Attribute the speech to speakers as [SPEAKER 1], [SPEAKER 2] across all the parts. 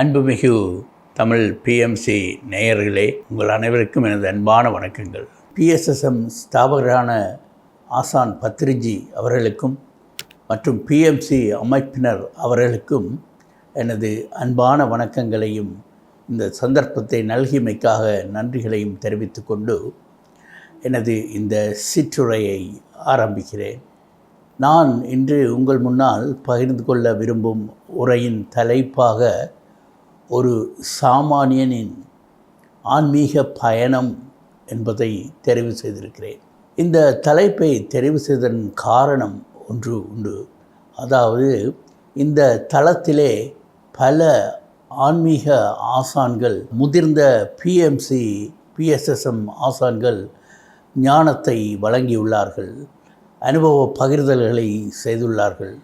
[SPEAKER 1] அன்புமிகு Tamil BMC நேயர்களே உங்கள் அனைவருக்கும் எனது அன்பான வணக்கங்கள் பிஎஸ்எஸ்எம் ஸ்தாபகரான ஆசான் பத்ரிஜி அவர்களுக்கும் மற்றும் பிஎம்சி அமைப்பினர் அவர்களுக்கும் எனது அன்பான வணக்கங்களையும் இந்த சந்தர்ப்பத்தை நல்கிமைக்காக நன்றிகளையும் தெரிவித்து கொண்டு எனது இந்த சிற்றுரையை ஆரம்பிக்கிறேன் நான் இன்று உங்கள் முன்னால் பகிர்ந்து கொள்ள விரும்பும் உரையின் தலைப்பாக ஒரு சாமானியனின் ஆன்மீக பயணம் என்பதை தெரிவு செய்திருக்கிறேன் இந்த தலைப்பை தெரிவு செய்ததன் காரணம் ஒன்று உண்டு அதாவது இந்த தளத்திலே பல ஆன்மீக ஆசான்கள் முதிர்ந்த பிஎம்சி பிஎஸ்எஸ்எம் ஆசான்கள் ஞானத்தை வழங்கியுள்ளார்கள் அனுபவ பகிர்தல்களை செய்துள்ளார்கள்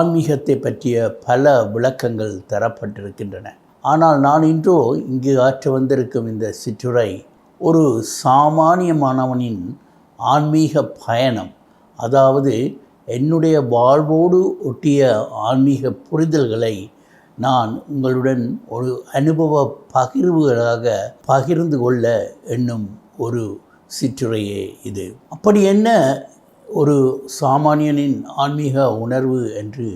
[SPEAKER 1] ஆன்மீகத்தை பற்றிய பல விளக்கங்கள் தரப்பட்டிருக்கின்றன ஆனால் நான் இன்றோ இங்கு ஆற்ற வந்திருக்கும் இந்த சிற்றுரை ஒரு சாமானியமானவனின் ஆன்மீக பயணம் அதாவது என்னுடைய வாழ்வோடு ஒட்டிய ஆன்மீக புரிதல்களை நான் உங்களுடன் ஒரு அனுபவ பகிர்வுகளாக பகிர்ந்து கொள்ள என்னும் ஒரு சிற்றுரையே இது அப்படி என்ன ஒரு சாமானியனின் ஆன்மீக உணர்வு என்று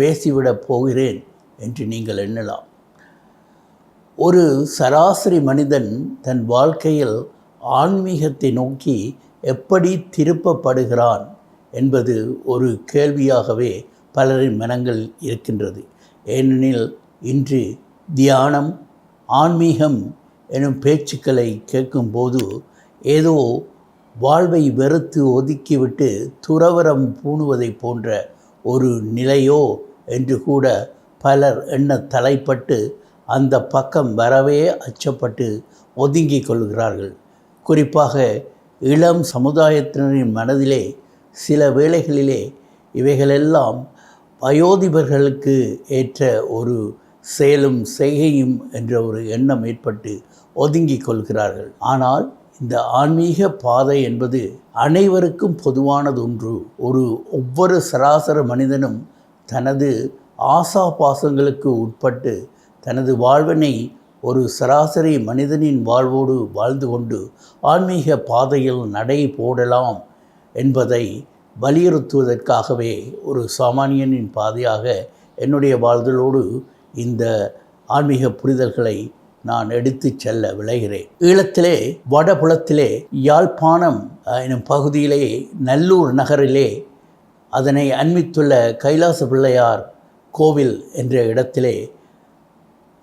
[SPEAKER 1] பேசிவிடப் போகிறேன் என்று நீங்கள் எண்ணலாம் ஒரு சராசரி மனிதன் தன் வாழ்க்கையில் ஆன்மீகத்தை நோக்கி எப்படி திருப்பப்படுகிறான் என்பது ஒரு கேள்வியாகவே பலரின் மனங்கள் இருக்கின்றது ஏனெனில் இன்று தியானம் ஆன்மீகம் எனும் பேச்சுக்களை கேட்கும்போது ஏதோ வாழ்வை வெறுத்து ஒதுக்கிவிட்டு துறவரம் பூணுவதை போன்ற ஒரு நிலையோ என்று கூட பலர் எண்ண தலைப்பட்டு அந்த பக்கம் வரவே அச்சப்பட்டு ஒதுங்கி கொள்கிறார்கள் குறிப்பாக இளம் சமுதாயத்தினரின் மனதிலே சில வேளைகளிலே இவைகளெல்லாம் வயோதிபர்களுக்கு ஏற்ற ஒரு செயலும் செய்கையும் என்ற ஒரு எண்ணம் ஏற்பட்டு ஒதுங்கி கொள்கிறார்கள் ஆனால் இந்த ஆன்மீக பாதை என்பது அனைவருக்கும் பொதுவானது ஒன்று ஒரு ஒவ்வொரு சராசர மனிதனும் தனது ஆசா பாசங்களுக்கு உட்பட்டு தனது வாழ்வினை ஒரு சராசரி மனிதனின் வாழ்வோடு வாழ்ந்து கொண்டு ஆன்மீக பாதையில் நடை போடலாம் என்பதை வலியுறுத்துவதற்காகவே ஒரு சாமானியனின் பாதையாக என்னுடைய வாழ்தலோடு இந்த ஆன்மீக புரிதல்களை நான் எடுத்து செல்ல விளைகிறேன் ஈழத்திலே வடபுலத்திலே யாழ்ப்பாணம் எனும் பகுதியிலே நல்லூர் நகரிலே அதனை அண்மித்துள்ள கைலாச பிள்ளையார் கோவில் என்ற இடத்திலே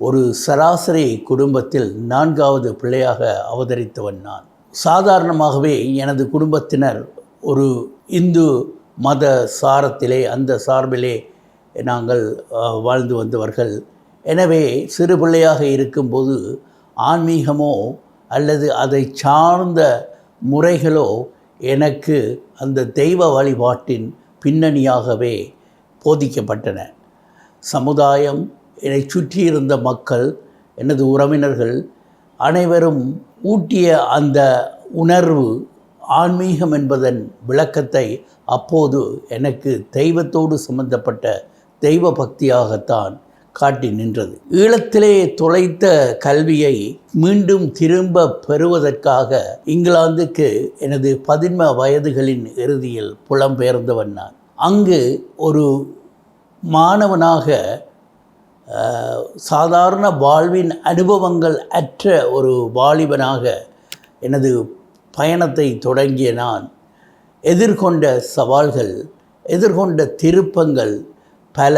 [SPEAKER 1] ஒரு சராசரி குடும்பத்தில் நான்காவது பிள்ளையாக அவதரித்தவன் நான் சாதாரணமாகவே எனது குடும்பத்தினர் ஒரு இந்து மத சாரத்திலே அந்த சார்பிலே நாங்கள் வாழ்ந்து வந்தவர்கள் எனவே சிறு பிள்ளையாக இருக்கும்போது ஆன்மீகமோ அல்லது அதை சார்ந்த முறைகளோ எனக்கு அந்த தெய்வ வழிபாட்டின் பின்னணியாகவே போதிக்கப்பட்டன சமுதாயம் என்னை சுற்றியிருந்த மக்கள் எனது உறவினர்கள் அனைவரும் ஊட்டிய அந்த உணர்வு ஆன்மீகம் என்பதன் விளக்கத்தை அப்போது எனக்கு தெய்வத்தோடு சம்பந்தப்பட்ட தெய்வ பக்தியாகத்தான் காட்டி நின்றது ஈழத்திலே தொலைத்த கல்வியை மீண்டும் திரும்ப பெறுவதற்காக இங்கிலாந்துக்கு எனது பதின்ம வயதுகளின் இறுதியில் புலம்பெயர்ந்தவன் நான் அங்கு ஒரு மாணவனாக சாதாரண வாழ்வின் அனுபவங்கள் அற்ற ஒரு வாலிபனாக எனது பயணத்தை தொடங்கிய நான் எதிர்கொண்ட சவால்கள் எதிர்கொண்ட திருப்பங்கள் பல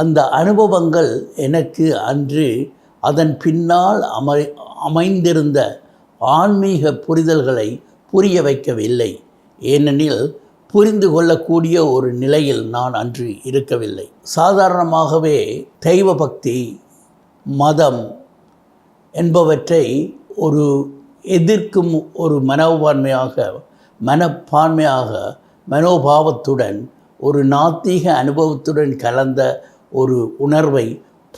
[SPEAKER 1] அந்த அனுபவங்கள் எனக்கு அன்று அதன் பின்னால் அமை அமைந்திருந்த ஆன்மீக புரிதல்களை புரிய வைக்கவில்லை ஏனெனில் புரிந்து கொள்ளக்கூடிய ஒரு நிலையில் நான் அன்று இருக்கவில்லை சாதாரணமாகவே தெய்வ பக்தி மதம் என்பவற்றை ஒரு எதிர்க்கும் ஒரு மனோபான்மையாக மனப்பான்மையாக மனோபாவத்துடன் ஒரு நாத்திக அனுபவத்துடன் கலந்த ஒரு உணர்வை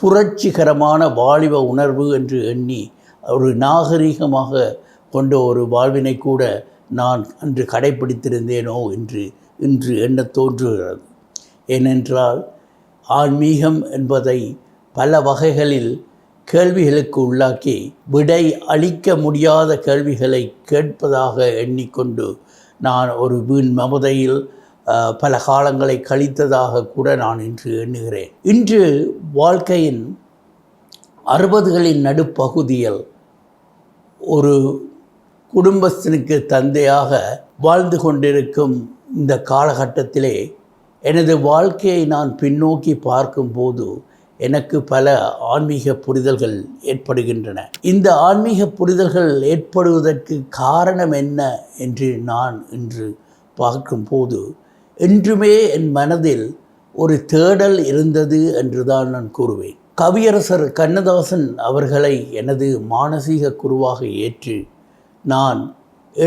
[SPEAKER 1] புரட்சிகரமான வாலிப உணர்வு என்று எண்ணி ஒரு நாகரீகமாக கொண்ட ஒரு வாழ்வினை கூட நான் அன்று கடைப்பிடித்திருந்தேனோ என்று இன்று என்ன தோன்றுகிறது ஏனென்றால் ஆன்மீகம் என்பதை பல வகைகளில் கேள்விகளுக்கு உள்ளாக்கி விடை அளிக்க முடியாத கேள்விகளை கேட்பதாக எண்ணிக்கொண்டு நான் ஒரு வீண் மமதையில் பல காலங்களை கழித்ததாக கூட நான் இன்று எண்ணுகிறேன் இன்று வாழ்க்கையின் அறுபதுகளின் நடுப்பகுதியில் ஒரு குடும்பஸ்தனுக்கு தந்தையாக வாழ்ந்து கொண்டிருக்கும் இந்த காலகட்டத்திலே எனது வாழ்க்கையை நான் பின்னோக்கி பார்க்கும்போது எனக்கு பல ஆன்மீக புரிதல்கள் ஏற்படுகின்றன இந்த ஆன்மீக புரிதல்கள் ஏற்படுவதற்கு காரணம் என்ன என்று நான் இன்று பார்க்கும்போது என்றுமே என் மனதில் ஒரு தேடல் இருந்தது என்றுதான் நான் கூறுவேன் கவியரசர் கண்ணதாசன் அவர்களை எனது மானசீக குருவாக ஏற்று நான்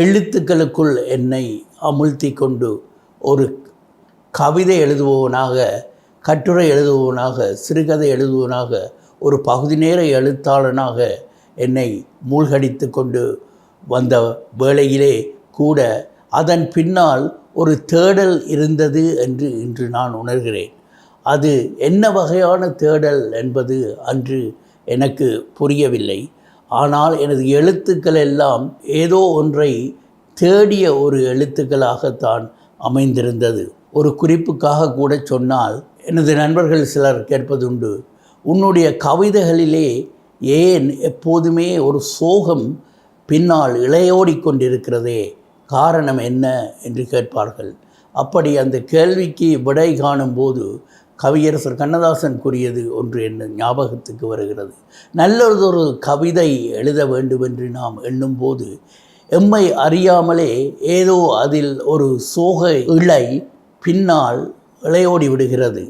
[SPEAKER 1] எழுத்துக்களுக்குள் என்னை அமுழ்த்தி கொண்டு ஒரு கவிதை எழுதுபவனாக கட்டுரை எழுதுபவனாக சிறுகதை எழுதுபவனாக ஒரு பகுதி நேர எழுத்தாளனாக என்னை மூழ்கடித்து கொண்டு வந்த வேளையிலே கூட அதன் பின்னால் ஒரு தேடல் இருந்தது என்று இன்று நான் உணர்கிறேன் அது என்ன வகையான தேடல் என்பது அன்று எனக்கு புரியவில்லை ஆனால் எனது எழுத்துக்கள் எல்லாம் ஏதோ ஒன்றை தேடிய ஒரு எழுத்துக்களாகத்தான் அமைந்திருந்தது ஒரு குறிப்புக்காக கூட சொன்னால் எனது நண்பர்கள் சிலர் கேட்பதுண்டு உன்னுடைய கவிதைகளிலே ஏன் எப்போதுமே ஒரு சோகம் பின்னால் இளையோடி கொண்டிருக்கிறதே காரணம் என்ன என்று கேட்பார்கள் அப்படி அந்த கேள்விக்கு விடை காணும்போது கவியரசர் கண்ணதாசன் கூறியது ஒன்று என்ன ஞாபகத்துக்கு வருகிறது நல்லதொரு கவிதை எழுத வேண்டும் என்று நாம் எண்ணும்போது எம்மை அறியாமலே ஏதோ அதில் ஒரு சோக இழை பின்னால் இளையோடி விடுகிறது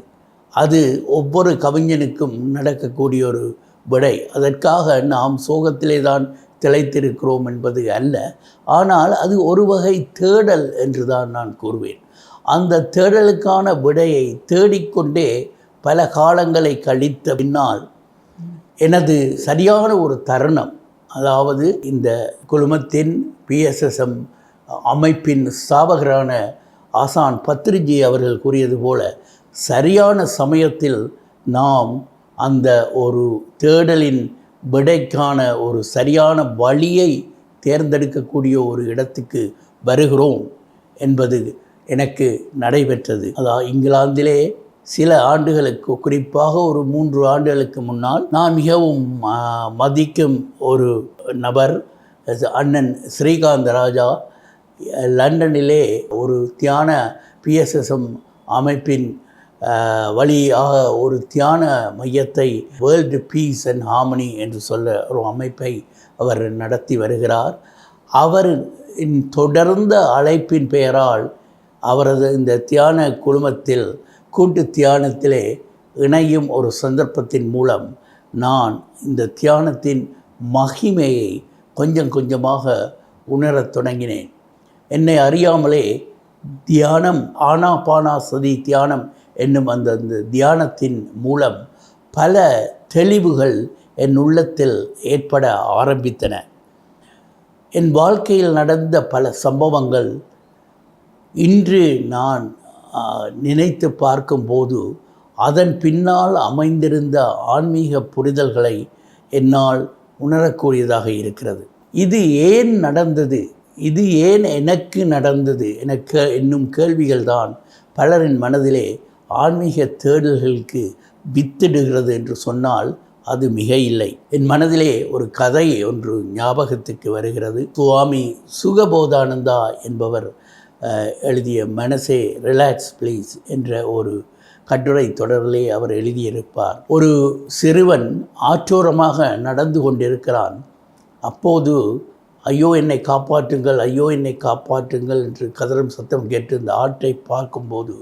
[SPEAKER 1] அது ஒவ்வொரு கவிஞனுக்கும் நடக்கக்கூடிய ஒரு விடை அதற்காக நாம் சோகத்திலே தான் திளைத்திருக்கிறோம் என்பது அல்ல ஆனால் அது ஒரு வகை தேடல் என்று தான் நான் கூறுவேன் அந்த தேடலுக்கான விடையை தேடிக்கொண்டே பல காலங்களை கழித்த பின்னால் எனது சரியான ஒரு தருணம் அதாவது இந்த குழுமத்தின் பிஎஸ்எஸ்எம் அமைப்பின் ஸ்தாபகரான ஆசான் பத்ரிஜி அவர்கள் கூறியது போல சரியான சமயத்தில் நாம் அந்த ஒரு தேடலின் விடைக்கான ஒரு சரியான வழியை தேர்ந்தெடுக்கக்கூடிய ஒரு இடத்துக்கு வருகிறோம் என்பது எனக்கு நடைபெற்றது அதான் இங்கிலாந்திலே சில ஆண்டுகளுக்கு குறிப்பாக ஒரு மூன்று ஆண்டுகளுக்கு முன்னால் நான் மிகவும் மதிக்கும் ஒரு நபர் அண்ணன் ஸ்ரீகாந்த் ராஜா லண்டனிலே ஒரு தியான பிஎஸ்எஸ்எம் அமைப்பின் வழியாக ஒரு தியான மையத்தை வேர்ல்டு பீஸ் அண்ட் ஹார்மனி என்று சொல்ல ஒரு அமைப்பை அவர் நடத்தி வருகிறார் அவர் தொடர்ந்த அழைப்பின் பெயரால் அவரது இந்த தியான குழுமத்தில் கூட்டு தியானத்திலே இணையும் ஒரு சந்தர்ப்பத்தின் மூலம் நான் இந்த தியானத்தின் மகிமையை கொஞ்சம் கொஞ்சமாக உணரத் தொடங்கினேன் என்னை அறியாமலே தியானம் ஆனா பானா சதி தியானம் என்னும் அந்த தியானத்தின் மூலம் பல தெளிவுகள் என் உள்ளத்தில் ஏற்பட ஆரம்பித்தன என் வாழ்க்கையில் நடந்த பல சம்பவங்கள் இன்று நான் நினைத்து பார்க்கும்போது அதன் பின்னால் அமைந்திருந்த ஆன்மீக புரிதல்களை என்னால் உணரக்கூடியதாக இருக்கிறது இது ஏன் நடந்தது இது ஏன் எனக்கு நடந்தது எனக்கு என்னும் கேள்விகள் தான் பலரின் மனதிலே ஆன்மீக தேடல்களுக்கு வித்திடுகிறது என்று சொன்னால் அது மிக இல்லை என் மனதிலே ஒரு கதை ஒன்று ஞாபகத்துக்கு வருகிறது சுவாமி சுகபோதானந்தா என்பவர் எழுதிய மனசே ரிலாக்ஸ் ப்ளீஸ் என்ற ஒரு கட்டுரை தொடரிலே அவர் எழுதியிருப்பார் ஒரு சிறுவன் ஆற்றோரமாக நடந்து கொண்டிருக்கிறான் அப்போது ஐயோ என்னை காப்பாற்றுங்கள் ஐயோ என்னை காப்பாற்றுங்கள் என்று கதறும் சத்தம் கேட்டு இந்த ஆற்றை பார்க்கும்போது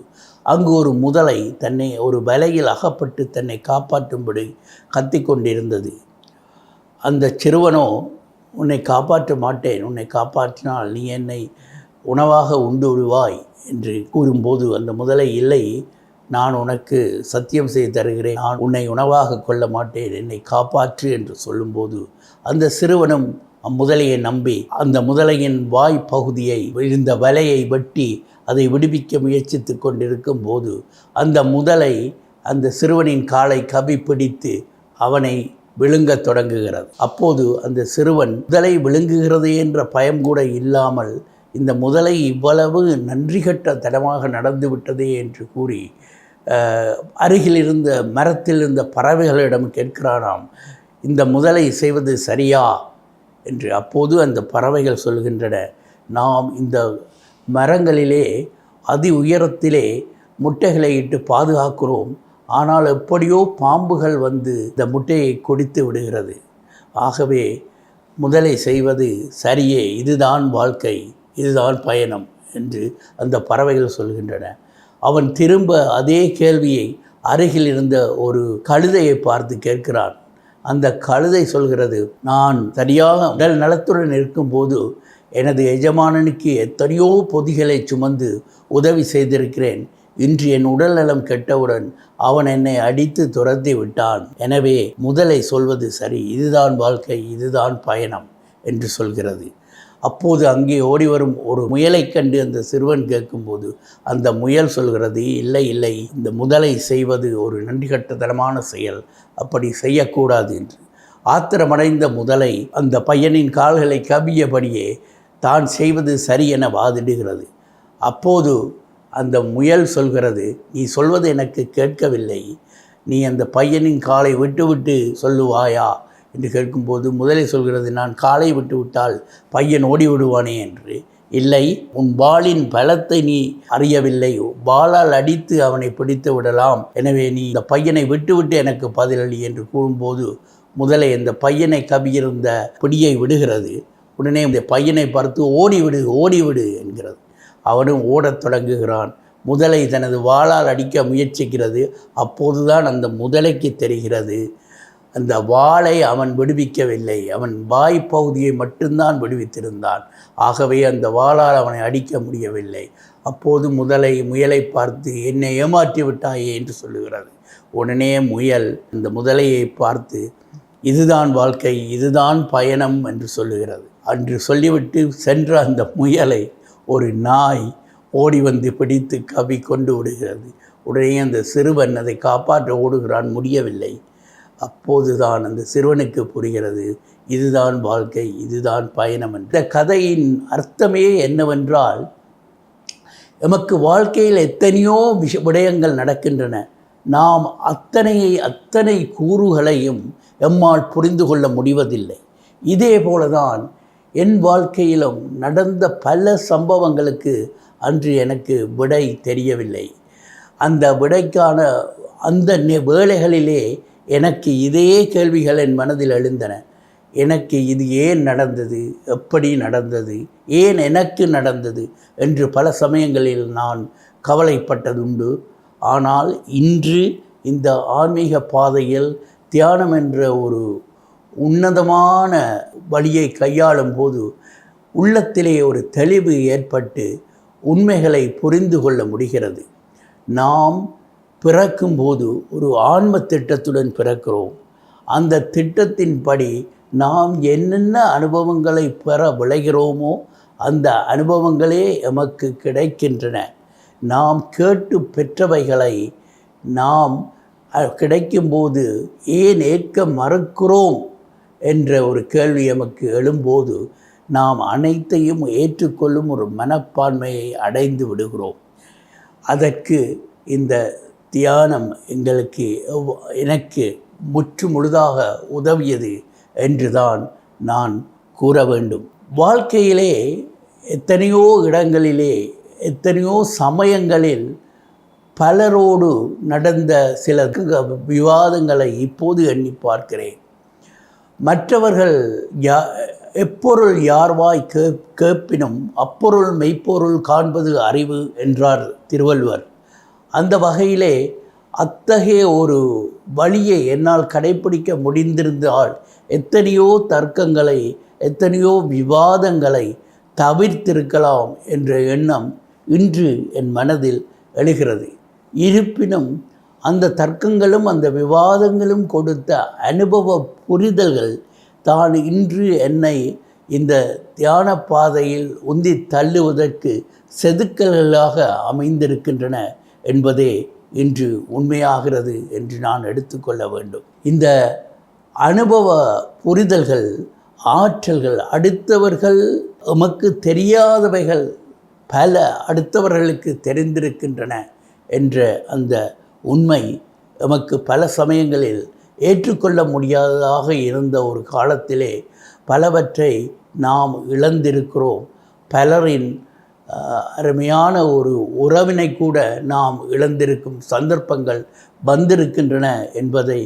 [SPEAKER 1] அங்கு ஒரு முதலை தன்னை ஒரு வலையில் அகப்பட்டு தன்னை காப்பாற்றும்படி கத்தி கொண்டிருந்தது அந்த சிறுவனோ உன்னை காப்பாற்ற மாட்டேன் உன்னை காப்பாற்றினால் நீ என்னை உணவாக உண்டு விடுவாய் என்று கூறும்போது அந்த முதலை இல்லை நான் உனக்கு சத்தியம் செய்து தருகிறேன் நான் உன்னை உணவாக கொள்ள மாட்டேன் என்னை காப்பாற்று என்று சொல்லும்போது அந்த சிறுவனும் அம்முதலையை நம்பி அந்த முதலையின் வாய் பகுதியை விழுந்த வலையை வெட்டி அதை விடுவிக்க முயற்சித்து கொண்டிருக்கும் போது அந்த முதலை அந்த சிறுவனின் காலை கவி பிடித்து அவனை விழுங்கத் தொடங்குகிறது அப்போது அந்த சிறுவன் முதலை விழுங்குகிறது என்ற பயம் கூட இல்லாமல் இந்த முதலை இவ்வளவு நன்றி கட்ட தடமாக நடந்து விட்டதே என்று கூறி அருகில் இருந்த மரத்தில் இருந்த பறவைகளிடம் கேட்கிறானாம் இந்த முதலை செய்வது சரியா என்று அப்போது அந்த பறவைகள் சொல்கின்றன நாம் இந்த மரங்களிலே அதி உயரத்திலே முட்டைகளை இட்டு பாதுகாக்கிறோம் ஆனால் எப்படியோ பாம்புகள் வந்து இந்த முட்டையை கொடித்து விடுகிறது ஆகவே முதலை செய்வது சரியே இதுதான் வாழ்க்கை இதுதான் பயணம் என்று அந்த பறவைகள் சொல்கின்றன அவன் திரும்ப அதே கேள்வியை அருகில் இருந்த ஒரு கழுதையை பார்த்து கேட்கிறான் அந்த கழுதை சொல்கிறது நான் சரியாக உடல் நலத்துடன் இருக்கும்போது எனது எஜமானனுக்கு எத்தனையோ பொதிகளை சுமந்து உதவி செய்திருக்கிறேன் இன்று என் உடல் நலம் கெட்டவுடன் அவன் என்னை அடித்து துரத்தி விட்டான் எனவே முதலை சொல்வது சரி இதுதான் வாழ்க்கை இதுதான் பயணம் என்று சொல்கிறது அப்போது அங்கே ஓடி வரும் ஒரு முயலை கண்டு அந்த சிறுவன் கேட்கும்போது அந்த முயல் சொல்கிறது இல்லை இல்லை இந்த முதலை செய்வது ஒரு நன்றிகட்டத்தனமான செயல் அப்படி செய்யக்கூடாது என்று ஆத்திரமடைந்த முதலை அந்த பையனின் கால்களை கவியபடியே தான் செய்வது சரி என வாதிடுகிறது அப்போது அந்த முயல் சொல்கிறது நீ சொல்வது எனக்கு கேட்கவில்லை நீ அந்த பையனின் காலை விட்டுவிட்டு சொல்லுவாயா என்று கேட்கும்போது முதலை சொல்கிறது நான் காலை விட்டு விட்டால் பையன் ஓடி விடுவானே என்று இல்லை உன் பாலின் பலத்தை நீ அறியவில்லை பாலால் அடித்து அவனை பிடித்து விடலாம் எனவே நீ இந்த பையனை விட்டுவிட்டு எனக்கு பதிலளி என்று கூறும்போது முதலே இந்த பையனை கவியிருந்த பிடியை விடுகிறது உடனே இந்த பையனை பார்த்து ஓடிவிடு ஓடிவிடு என்கிறது அவனும் ஓடத் தொடங்குகிறான் முதலை தனது வாளால் அடிக்க முயற்சிக்கிறது அப்போதுதான் அந்த முதலைக்கு தெரிகிறது அந்த வாளை அவன் விடுவிக்கவில்லை அவன் வாய் பகுதியை மட்டும்தான் விடுவித்திருந்தான் ஆகவே அந்த வாளால் அவனை அடிக்க முடியவில்லை அப்போது முதலை முயலை பார்த்து என்னை ஏமாற்றி விட்டாயே என்று சொல்லுகிறது உடனே முயல் அந்த முதலையை பார்த்து இதுதான் வாழ்க்கை இதுதான் பயணம் என்று சொல்லுகிறது அன்று சொல்லிவிட்டு சென்ற அந்த முயலை ஒரு நாய் ஓடி வந்து பிடித்து கவி கொண்டு விடுகிறது உடனே அந்த சிறுவன் அதை காப்பாற்ற ஓடுகிறான் முடியவில்லை அப்போதுதான் அந்த சிறுவனுக்கு புரிகிறது இதுதான் வாழ்க்கை இதுதான் பயணம் என்ற கதையின் அர்த்தமே என்னவென்றால் எமக்கு வாழ்க்கையில் எத்தனையோ விஷ விடயங்கள் நடக்கின்றன நாம் அத்தனையை அத்தனை கூறுகளையும் எம்மால் புரிந்து கொள்ள முடிவதில்லை இதே போலதான் என் வாழ்க்கையிலும் நடந்த பல சம்பவங்களுக்கு அன்று எனக்கு விடை தெரியவில்லை அந்த விடைக்கான அந்த வேலைகளிலே எனக்கு இதே கேள்விகள் என் மனதில் எழுந்தன எனக்கு இது ஏன் நடந்தது எப்படி நடந்தது ஏன் எனக்கு நடந்தது என்று பல சமயங்களில் நான் கவலைப்பட்டதுண்டு ஆனால் இன்று இந்த ஆன்மீக பாதையில் தியானம் என்ற ஒரு உன்னதமான வழியை கையாளும் போது உள்ளத்திலே ஒரு தெளிவு ஏற்பட்டு உண்மைகளை புரிந்து கொள்ள முடிகிறது நாம் பிறக்கும்போது ஒரு ஆன்ம திட்டத்துடன் பிறக்கிறோம் அந்த திட்டத்தின்படி நாம் என்னென்ன அனுபவங்களை பெற விளைகிறோமோ அந்த அனுபவங்களே எமக்கு கிடைக்கின்றன நாம் கேட்டு பெற்றவைகளை நாம் கிடைக்கும்போது ஏன் ஏற்க மறுக்கிறோம் என்ற ஒரு கேள்வி எமக்கு எழும்போது நாம் அனைத்தையும் ஏற்றுக்கொள்ளும் ஒரு மனப்பான்மையை அடைந்து விடுகிறோம் அதற்கு இந்த தியானம் எங்களுக்கு எனக்கு முற்று முழுதாக உதவியது என்றுதான் நான் கூற வேண்டும் வாழ்க்கையிலே எத்தனையோ இடங்களிலே எத்தனையோ சமயங்களில் பலரோடு நடந்த சில விவாதங்களை இப்போது எண்ணி பார்க்கிறேன் மற்றவர்கள் யா எப்பொருள் யார்வாய் கேப் கேட்பினும் அப்பொருள் மெய்ப்பொருள் காண்பது அறிவு என்றார் திருவள்ளுவர் அந்த வகையிலே அத்தகைய ஒரு வழியை என்னால் கடைபிடிக்க முடிந்திருந்தால் எத்தனையோ தர்க்கங்களை எத்தனையோ விவாதங்களை தவிர்த்திருக்கலாம் என்ற எண்ணம் இன்று என் மனதில் எழுகிறது இருப்பினும் அந்த தர்க்கங்களும் அந்த விவாதங்களும் கொடுத்த அனுபவ புரிதல்கள் தான் இன்று என்னை இந்த தியான பாதையில் உந்தி தள்ளுவதற்கு செதுக்கல்களாக அமைந்திருக்கின்றன என்பதே இன்று உண்மையாகிறது என்று நான் எடுத்துக்கொள்ள வேண்டும் இந்த அனுபவ புரிதல்கள் ஆற்றல்கள் அடுத்தவர்கள் எமக்கு தெரியாதவைகள் பல அடுத்தவர்களுக்கு தெரிந்திருக்கின்றன என்ற அந்த உண்மை எமக்கு பல சமயங்களில் ஏற்றுக்கொள்ள முடியாததாக இருந்த ஒரு காலத்திலே பலவற்றை நாம் இழந்திருக்கிறோம் பலரின் அருமையான ஒரு உறவினை கூட நாம் இழந்திருக்கும் சந்தர்ப்பங்கள் வந்திருக்கின்றன என்பதை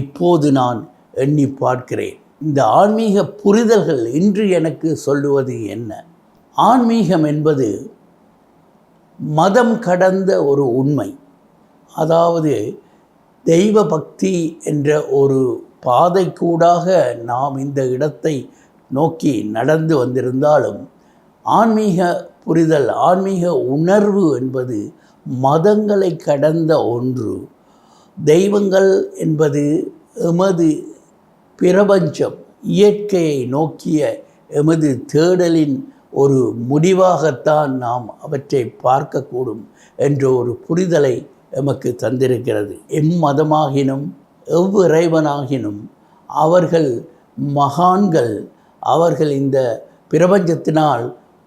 [SPEAKER 1] இப்போது நான் எண்ணி பார்க்கிறேன் இந்த ஆன்மீக புரிதல்கள் இன்று எனக்கு சொல்லுவது என்ன ஆன்மீகம் என்பது மதம் கடந்த ஒரு உண்மை அதாவது தெய்வ பக்தி என்ற ஒரு பாதைக்கூடாக நாம் இந்த இடத்தை நோக்கி நடந்து வந்திருந்தாலும் ஆன்மீக புரிதல் ஆன்மீக உணர்வு என்பது மதங்களை கடந்த ஒன்று தெய்வங்கள் என்பது எமது பிரபஞ்சம் இயற்கையை நோக்கிய எமது தேடலின் ஒரு முடிவாகத்தான் நாம் அவற்றை பார்க்கக்கூடும் என்ற ஒரு புரிதலை எமக்கு தந்திருக்கிறது எம் மதமாகினும் எவ்விறைவனாகினும் அவர்கள் மகான்கள் அவர்கள் இந்த பிரபஞ்சத்தினால்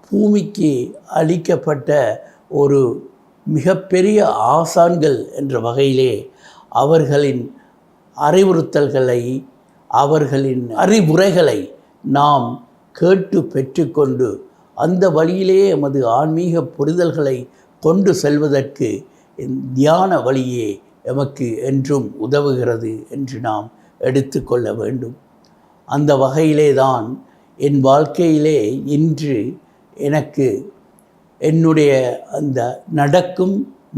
[SPEAKER 1] பூமிக்கு அளிக்கப்பட்ட ஒரு மிகப்பெரிய ஆசான்கள் என்ற வகையிலே அவர்களின் அறிவுறுத்தல்களை அவர்களின் அறிவுரைகளை நாம் கேட்டு பெற்றுக்கொண்டு அந்த வழியிலே எமது ஆன்மீக புரிதல்களை கொண்டு செல்வதற்கு தியான வழியே எமக்கு என்றும் உதவுகிறது என்று நாம் எடுத்துக்கொள்ள வேண்டும் அந்த வகையிலே தான் என் வாழ்க்கையிலே இன்று எனக்கு என்னுடைய அந்த நடக்கும்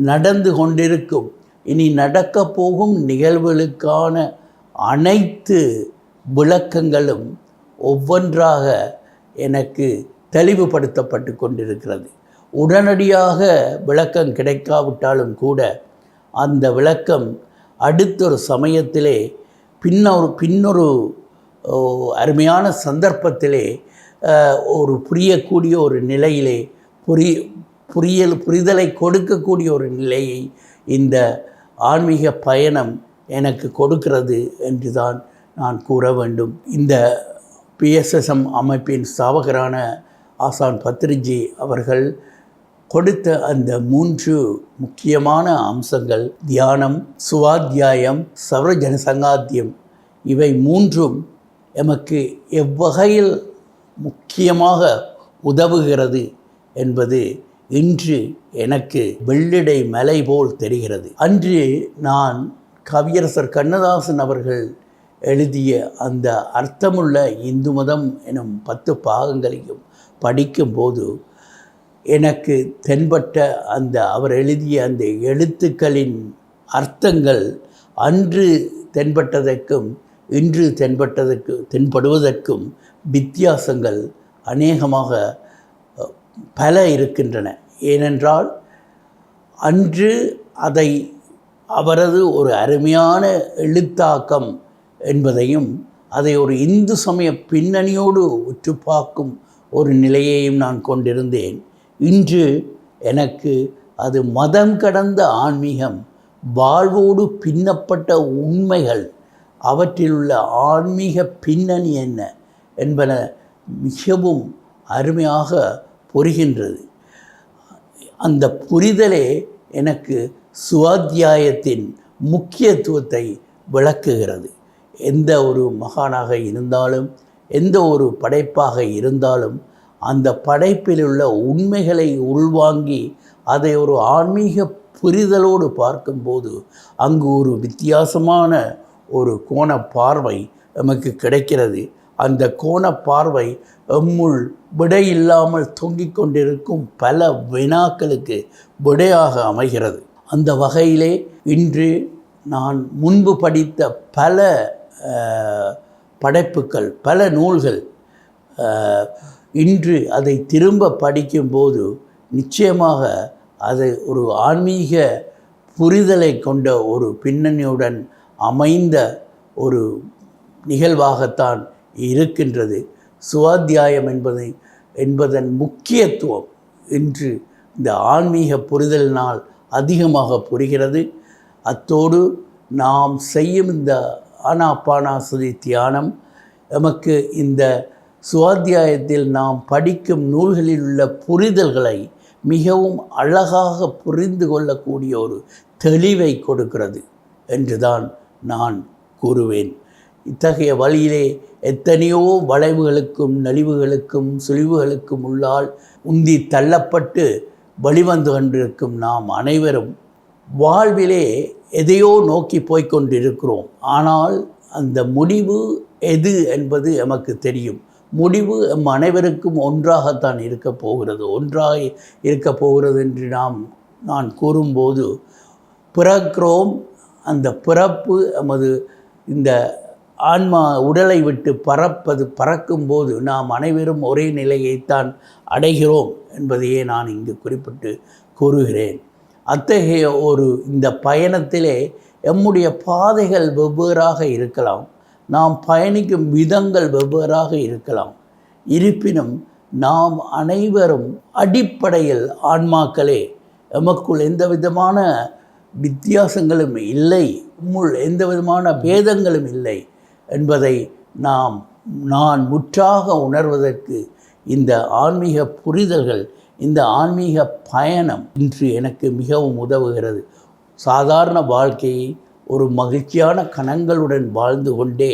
[SPEAKER 1] நடந்து கொண்டிருக்கும் இனி நடக்கப் போகும் நிகழ்வுகளுக்கான அனைத்து விளக்கங்களும் ஒவ்வொன்றாக எனக்கு தெளிவுபடுத்தப்பட்டு கொண்டிருக்கிறது உடனடியாக விளக்கம் கிடைக்காவிட்டாலும் கூட அந்த விளக்கம் அடுத்தொரு சமயத்திலே பின்னொரு பின்னொரு அருமையான சந்தர்ப்பத்திலே ஒரு புரியக்கூடிய ஒரு நிலையிலே புரிய புரியல் புரிதலை கொடுக்கக்கூடிய ஒரு நிலையை இந்த ஆன்மீக பயணம் எனக்கு கொடுக்கிறது என்று தான் நான் கூற வேண்டும் இந்த பிஎஸ்எஸ்எம் அமைப்பின் ஸ்தாபகரான ஆசான் பத்ரிஜி அவர்கள் கொடுத்த அந்த மூன்று முக்கியமான அம்சங்கள் தியானம் சுவாத்தியாயம் சவரஜன சங்காத்தியம் இவை மூன்றும் எமக்கு எவ்வகையில் முக்கியமாக உதவுகிறது என்பது இன்று எனக்கு வெள்ளிடை மலை போல் தெரிகிறது அன்று நான் கவியரசர் கண்ணதாசன் அவர்கள் எழுதிய அந்த அர்த்தமுள்ள இந்து மதம் எனும் பத்து பாகங்களையும் படிக்கும்போது எனக்கு தென்பட்ட அந்த அவர் எழுதிய அந்த எழுத்துக்களின் அர்த்தங்கள் அன்று தென்பட்டதற்கும் இன்று தென்பட்டதற்கு தென்படுவதற்கும் வித்தியாசங்கள் அநேகமாக பல இருக்கின்றன ஏனென்றால் அன்று அதை அவரது ஒரு அருமையான எழுத்தாக்கம் என்பதையும் அதை ஒரு இந்து சமய பின்னணியோடு உற்று பார்க்கும் ஒரு நிலையையும் நான் கொண்டிருந்தேன் இன்று எனக்கு அது மதம் கடந்த ஆன்மீகம் வாழ்வோடு பின்னப்பட்ட உண்மைகள் அவற்றில் உள்ள ஆன்மீக பின்னணி என்ன என்பன மிகவும் அருமையாக பொறுகின்றது அந்த புரிதலே எனக்கு சுவாத்தியாயத்தின் முக்கியத்துவத்தை விளக்குகிறது எந்த ஒரு மகானாக இருந்தாலும் எந்த ஒரு படைப்பாக இருந்தாலும் அந்த படைப்பில் உள்ள உண்மைகளை உள்வாங்கி அதை ஒரு ஆன்மீக புரிதலோடு பார்க்கும்போது அங்கு ஒரு வித்தியாசமான ஒரு கோண பார்வை நமக்கு கிடைக்கிறது அந்த கோண பார்வை எம்முள் விடையில்லாமல் தொங்கிக் கொண்டிருக்கும் பல வினாக்களுக்கு விடையாக அமைகிறது அந்த வகையிலே இன்று நான் முன்பு படித்த பல படைப்புக்கள் பல நூல்கள் இன்று அதை திரும்ப படிக்கும்போது நிச்சயமாக அது ஒரு ஆன்மீக புரிதலை கொண்ட ஒரு பின்னணியுடன் அமைந்த ஒரு நிகழ்வாகத்தான் இருக்கின்றது சுவாத்தியாயம் என்பது என்பதன் முக்கியத்துவம் இன்று இந்த ஆன்மீக புரிதலினால் அதிகமாக புரிகிறது அத்தோடு நாம் செய்யும் இந்த ஆனாபானாசதி தியானம் எமக்கு இந்த சுவாத்தியாயத்தில் நாம் படிக்கும் நூல்களில் உள்ள புரிதல்களை மிகவும் அழகாக புரிந்து கொள்ளக்கூடிய ஒரு தெளிவை கொடுக்கிறது என்றுதான் நான் கூறுவேன் இத்தகைய வழியிலே எத்தனையோ வளைவுகளுக்கும் நலிவுகளுக்கும் சுழிவுகளுக்கும் உள்ளால் உந்தி தள்ளப்பட்டு வழிவந்து கொண்டிருக்கும் நாம் அனைவரும் வாழ்விலே எதையோ நோக்கி போய்கொண்டிருக்கிறோம் ஆனால் அந்த முடிவு எது என்பது எமக்கு தெரியும் முடிவு எம் அனைவருக்கும் ஒன்றாகத்தான் இருக்க போகிறது ஒன்றாக இருக்கப் போகிறது என்று நாம் நான் கூறும்போது பிறக்கிறோம் அந்த பிறப்பு எமது இந்த ஆன்மா உடலை விட்டு பறப்பது பறக்கும்போது நாம் அனைவரும் ஒரே நிலையைத்தான் அடைகிறோம் என்பதையே நான் இங்கு குறிப்பிட்டு கூறுகிறேன் அத்தகைய ஒரு இந்த பயணத்திலே எம்முடைய பாதைகள் வெவ்வேறாக இருக்கலாம் நாம் பயணிக்கும் விதங்கள் வெவ்வேறாக இருக்கலாம் இருப்பினும் நாம் அனைவரும் அடிப்படையில் ஆன்மாக்களே எமக்குள் எந்த விதமான வித்தியாசங்களும் இல்லை உள் எந்த விதமான பேதங்களும் இல்லை என்பதை நாம் நான் முற்றாக உணர்வதற்கு இந்த ஆன்மீக புரிதல்கள் இந்த ஆன்மீக பயணம் இன்று எனக்கு மிகவும் உதவுகிறது சாதாரண வாழ்க்கையை ஒரு மகிழ்ச்சியான கணங்களுடன் வாழ்ந்து கொண்டே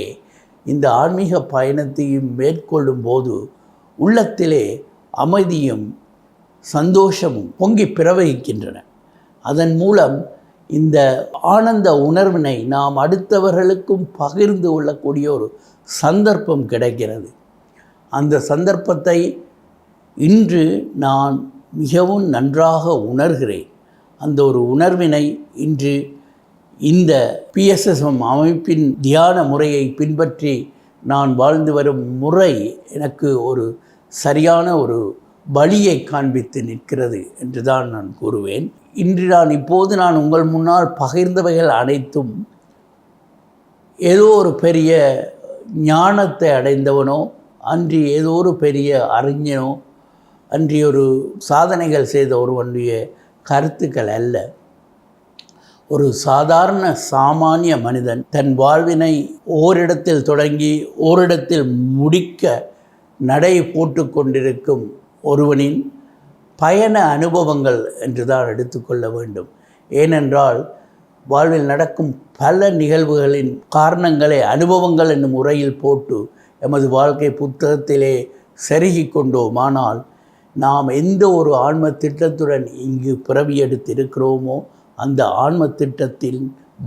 [SPEAKER 1] இந்த ஆன்மீக பயணத்தையும் மேற்கொள்ளும் போது உள்ளத்திலே அமைதியும் சந்தோஷமும் பொங்கி பிறவகிக்கின்றன அதன் மூலம் இந்த ஆனந்த உணர்வினை நாம் அடுத்தவர்களுக்கும் பகிர்ந்து கொள்ளக்கூடிய ஒரு சந்தர்ப்பம் கிடைக்கிறது அந்த சந்தர்ப்பத்தை இன்று நான் மிகவும் நன்றாக உணர்கிறேன் அந்த ஒரு உணர்வினை இன்று இந்த பிஎஸ்எஸ்எம் அமைப்பின் தியான முறையை பின்பற்றி நான் வாழ்ந்து வரும் முறை எனக்கு ஒரு சரியான ஒரு வழியை காண்பித்து நிற்கிறது என்று தான் நான் கூறுவேன் இன்று நான் இப்போது நான் உங்கள் முன்னால் பகிர்ந்தவைகள் அனைத்தும் ஏதோ ஒரு பெரிய ஞானத்தை அடைந்தவனோ அன்று ஏதோ ஒரு பெரிய அறிஞனோ அன்றி ஒரு சாதனைகள் செய்த ஒருவனுடைய கருத்துக்கள் அல்ல ஒரு சாதாரண சாமானிய மனிதன் தன் வாழ்வினை ஓரிடத்தில் தொடங்கி ஓரிடத்தில் முடிக்க நடை போட்டு கொண்டிருக்கும் ஒருவனின் பயண அனுபவங்கள் என்று தான் எடுத்துக்கொள்ள வேண்டும் ஏனென்றால் வாழ்வில் நடக்கும் பல நிகழ்வுகளின் காரணங்களை அனுபவங்கள் என்னும் முறையில் போட்டு எமது வாழ்க்கை புத்தகத்திலே செருகி கொண்டோம் ஆனால் நாம் எந்த ஒரு ஆன்ம திட்டத்துடன் இங்கு பிறவி எடுத்திருக்கிறோமோ அந்த ஆன்ம திட்டத்தில்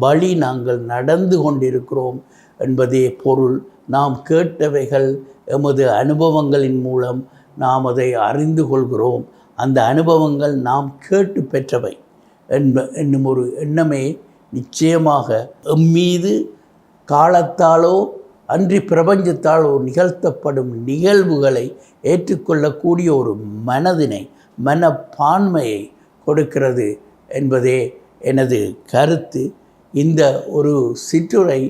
[SPEAKER 1] வழி நாங்கள் நடந்து கொண்டிருக்கிறோம் என்பதே பொருள் நாம் கேட்டவைகள் எமது அனுபவங்களின் மூலம் நாம் அதை அறிந்து கொள்கிறோம் அந்த அனுபவங்கள் நாம் கேட்டு பெற்றவை என்ப என்னும் ஒரு எண்ணமே நிச்சயமாக எம்மீது காலத்தாலோ அன்றி பிரபஞ்சத்தாலோ நிகழ்த்தப்படும் நிகழ்வுகளை ஏற்றுக்கொள்ளக்கூடிய ஒரு மனதினை மனப்பான்மையை கொடுக்கிறது என்பதே எனது கருத்து இந்த ஒரு சிற்றுரை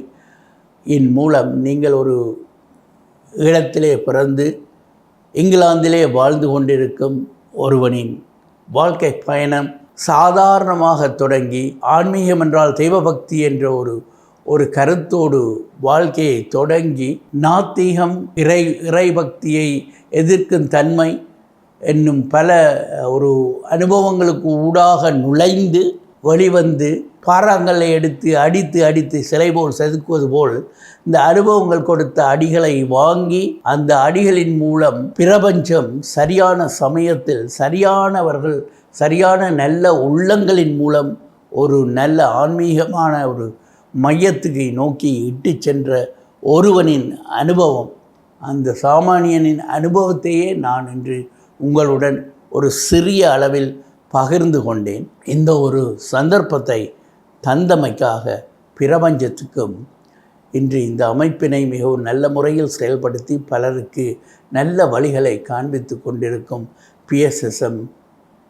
[SPEAKER 1] இன் மூலம் நீங்கள் ஒரு இடத்திலே பிறந்து இங்கிலாந்திலே வாழ்ந்து கொண்டிருக்கும் ஒருவனின் வாழ்க்கை பயணம் சாதாரணமாக தொடங்கி ஆன்மீகம் என்றால் தெய்வபக்தி என்ற ஒரு ஒரு கருத்தோடு வாழ்க்கையை தொடங்கி நாத்திகம் இறை இறைபக்தியை எதிர்க்கும் தன்மை என்னும் பல ஒரு அனுபவங்களுக்கு ஊடாக நுழைந்து வழிவந்து பாறாங்கல்லை எடுத்து அடித்து அடித்து சிலை போல் செதுக்குவது போல் இந்த அனுபவங்கள் கொடுத்த அடிகளை வாங்கி அந்த அடிகளின் மூலம் பிரபஞ்சம் சரியான சமயத்தில் சரியானவர்கள் சரியான நல்ல உள்ளங்களின் மூலம் ஒரு நல்ல ஆன்மீகமான ஒரு மையத்துக்கு நோக்கி இட்டு சென்ற ஒருவனின் அனுபவம் அந்த சாமானியனின் அனுபவத்தையே நான் இன்று உங்களுடன் ஒரு சிறிய அளவில் பகிர்ந்து கொண்டேன் இந்த ஒரு சந்தர்ப்பத்தை தந்தமைக்காக பிரபஞ்சத்துக்கும் இன்று இந்த அமைப்பினை மிகவும் நல்ல முறையில் செயல்படுத்தி பலருக்கு நல்ல வழிகளை காண்பித்து கொண்டிருக்கும் பிஎஸ்எஸ்எம்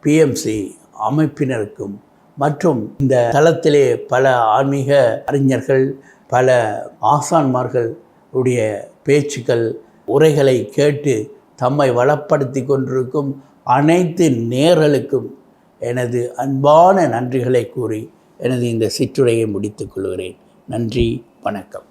[SPEAKER 1] பிஎம்சி அமைப்பினருக்கும் மற்றும் இந்த தளத்திலே பல ஆன்மீக அறிஞர்கள் பல ஆசான்மார்கள் உடைய பேச்சுக்கள் உரைகளை கேட்டு தம்மை வளப்படுத்தி கொண்டிருக்கும் அனைத்து நேர்களுக்கும் எனது அன்பான நன்றிகளை கூறி எனது இந்த சிற்றுரையை முடித்துக்கொள்கிறேன் நன்றி வணக்கம்